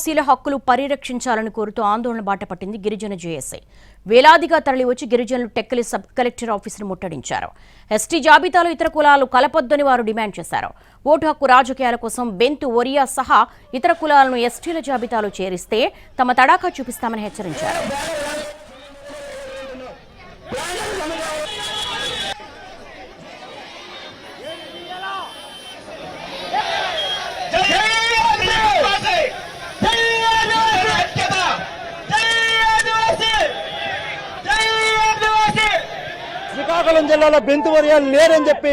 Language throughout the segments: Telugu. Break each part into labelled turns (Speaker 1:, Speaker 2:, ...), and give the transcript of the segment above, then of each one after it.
Speaker 1: ఆదివాసీల హక్కులు పరిరక్షించాలని కోరుతూ ఆందోళన బాట పట్టింది గిరిజన జేఏసీ. వేలాదిగా తరలివచ్చి గిరిజనులు టెక్కలి సబ్ కలెక్టర్ ఆఫీసును ముట్టడించారు. ఎస్టీ జాబితాలో ఇతర కులాలు కలపొద్దని వారు డిమాండ్ చేశారు. ఓటు హక్కు రాజకీయాల కోసం బెంతు ఒరియా సహా ఇతర కులాలను ఎస్టీల జాబితాలో చేరిస్తే తమ తడాఖా చూపిస్తామని హెచ్చరించారు.
Speaker 2: శ్రీకాకుళం జిల్లాలో బెంతు వర్యాలు లేరని చెప్పి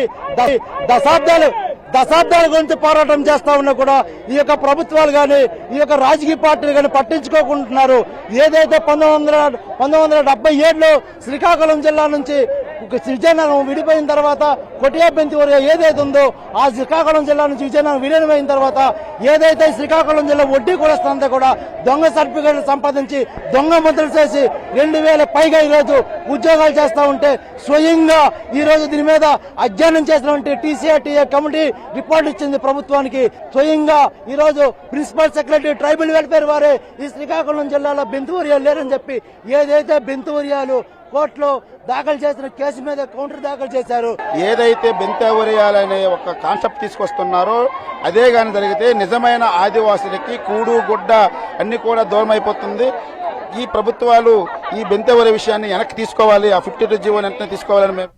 Speaker 2: దశాబ్దాలు దశాబ్దాల గురించి పోరాటం చేస్తా ఉన్నా కూడా ఈ యొక్క ప్రభుత్వాలు కానీ ఈ యొక్క రాజకీయ పార్టీలు గాని పట్టించుకోకుంటున్నారు. ఏదైతే పంతొమ్మిది వందల పంతొమ్మిది వందల డెబ్బై ఏడులో శ్రీకాకుళం జిల్లా నుంచి విజయనగరం విడిపోయిన తర్వాత కొటియా బెంతు ఏదైతే ఉందో ఆ శ్రీకాకుళం జిల్లా నుంచి విజయనగరం విలీనమైన తర్వాత ఏదైతే శ్రీకాకుళం జిల్లా వడ్డీ కూడా కూడా దొంగ సర్టిఫికేట్లు సంపాదించి దొంగ ముద్రలు చేసి రెండు వేల పైగా ఈ రోజు ఉద్యోగాలు చేస్తూ ఉంటే స్వయంగా ఈ రోజు దీని మీద అధ్యయనం చేసినటువంటి టీసీఆర్టీఏ కమిటీ రిపోర్ట్ ఇచ్చింది ప్రభుత్వానికి. స్వయంగా ఈరోజు ప్రిన్సిపల్ సెక్రటరీ ట్రైబల్ వెల్ఫేర్ వారే ఈ శ్రీకాకుళం జిల్లాలో బెంతువర్యాలు లేరని చెప్పి ఏదైతే బెంతువర్యాలు కోర్టులో దాఖలు చేసిన కేసు మీద కౌంటర్ దాఖలు చేశారు.
Speaker 3: ఏదైతే బెంతవరియాలనే ఒక కాన్సెప్ట్ తీసుకొస్తున్నారో అదే గాని జరిగితే నిజమైన ఆదివాసులకి కూడు గుడ్డ అన్ని కూడా దూరం అయిపోతుంది ఈ ప్రభుత్వాలు ఈ బెంతవరి విషయాన్ని వెనక్కి తీసుకోవాలి ఆ ఫిఫ్టీ టూ జీవో వెంటనే తీసుకోవాలని మేము